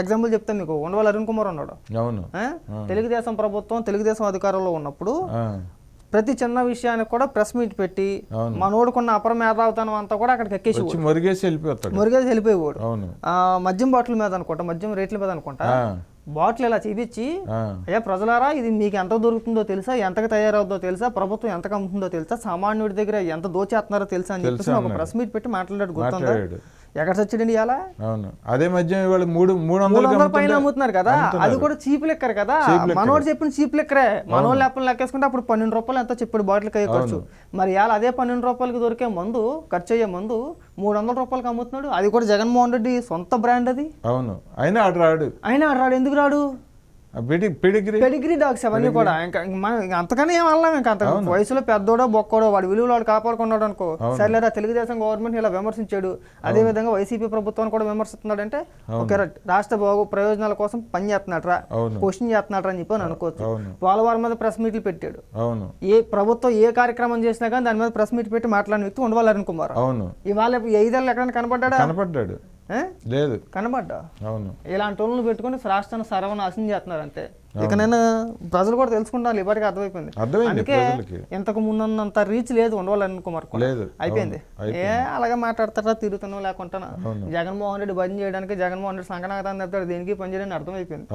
Example చెప్తాను మీకు. ఉండవల్ అరుణ్ కుమార్ ఉన్నాడు. అవును? తెలుగుదేశం ప్రభుత్వం తెలుగుదేశం అధికారంలో ఉన్నప్పుడు ప్రతి చిన్న విషయానికి కూడా ప్రెస్ మీట్ పెట్టి. మనోడుకున్న అపర మేధావుతనం అంతా కూడా అక్కడికి ఎక్కేసి మురిగేసి వెళ్ళిపోతాడు. మురిగేసి వెళ్ళిపోయేవాడు. మద్యం బాటిల్ మీద అనుకుంటా మద్యం రేట్ల మీద అనుకుంటా బాటిల్ ఇలా చూపించి అయ్యా ప్రజలారా ఇది మీకు ఎంత దొరుకుతుందో తెలుసా? ఎంతకు తయారవుతుందో తెలుసా? ప్రభుత్వం ఎంత అమ్ముతుందో తెలుసా? సామాన్యుడి దగ్గర ఎంత దోచేస్తున్నారో తెలుసా? అని చెప్పేసి ఒక ప్రెస్ మీట్ పెట్టి మాట్లాడాడు గుర్తుందా? ఎక్కడ చచ్చాడండి ఇవాళ? అవును. అదే మధ్య ఇవాళ మూడు మూడు వందల పైన అమ్ముతున్నారు కదా? అది కూడా చీప్ లెక్కర్ కదా? మనోడు చెప్పిన చీప్ లెక్కరే. మనోళ్ళు లెక్కలు లెక్కేసుకుంటే అప్పుడు పన్నెండు రూపాయలు ఎంతో చెప్పాడు బాటిల్ కై ఖర్చు. మరి ఇవాళ అదే పన్నెండు రూపాయలకి దొరికే మందు ఖర్చు అయ్యే మందు మూడు వందల రూపాయలకి అమ్ముతున్నాడు. అది కూడా జగన్మోహన్ రెడ్డి సొంత బ్రాండ్ అది. అవును. అయినా ఆడు రాడు. అయినా ఆడు రాడు. ఎందుకు రాడు? పిడిగిరి? డాగ్స్ అవన్నీ కూడా. ఇంకా మనం అంతకనే ఏం అనలేం ఇంకా అంత వయసులో పెద్దోడో బొక్కోడో వాడి విలువలు వాడు కాపాడుకున్నాడు అనుకో. సరేలేరా తెలుగుదేశం గవర్నమెంట్ ఇలా విమర్శించాడు. అదే విధంగా వైసీపీ ప్రభుత్వాన్ని కూడా విమర్శిస్తున్నాడు అంటే ఓకే రాష్ట్ర బాగు ప్రయోజనాల కోసం పని చేస్తున్నాడు రా. అవును. క్వశ్చన్ చేస్తున్నాడు అని చెప్పి అని అనుకోవచ్చు. అవును. పోలవరం మీద ప్రెస్ మీట్లు పెట్టాడు. అవును. ఏ ప్రభుత్వం ఏ కార్యక్రమం చేసినా కానీ దాని మీద ప్రెస్ మీట్ పెట్టి మాట్లాడిన వ్యక్తి ఉండవాలి అరుణ్ కుమార్. అవును. ఇవాళ ఐదేళ్ళు ఎక్కడైనా కనపడ్డా కనపడ్డాడు. లేదు. కనపడ్డా అవును. ఇలాంటి వాళ్ళని పెట్టుకొని రాష్ట్రాన్ని సర్వనాశనం చేస్తున్నారు అంతే. ఇక నేను ప్రజలు కూడా తెలుసుకుంటాను ఇప్పటికీ అర్థమైపోయింది. అర్థమైంది అందుకే ఇంతకు ముందున్నంత రీచ్ లేదు ఉండవాలని కుమార్ కూడా. లేదు. అయిపోయింది. ఏ అలాగే మాట్లాడతారా తిరుగుతున్నావు లేకుంటా జగన్మోహన్ రెడ్డి భజన చేయడానికి జగన్మోహన్ రెడ్డి సంకనాగతాన్ని చెప్తాడు దేనికి పని చేయడానికి అర్థమైపోయింది.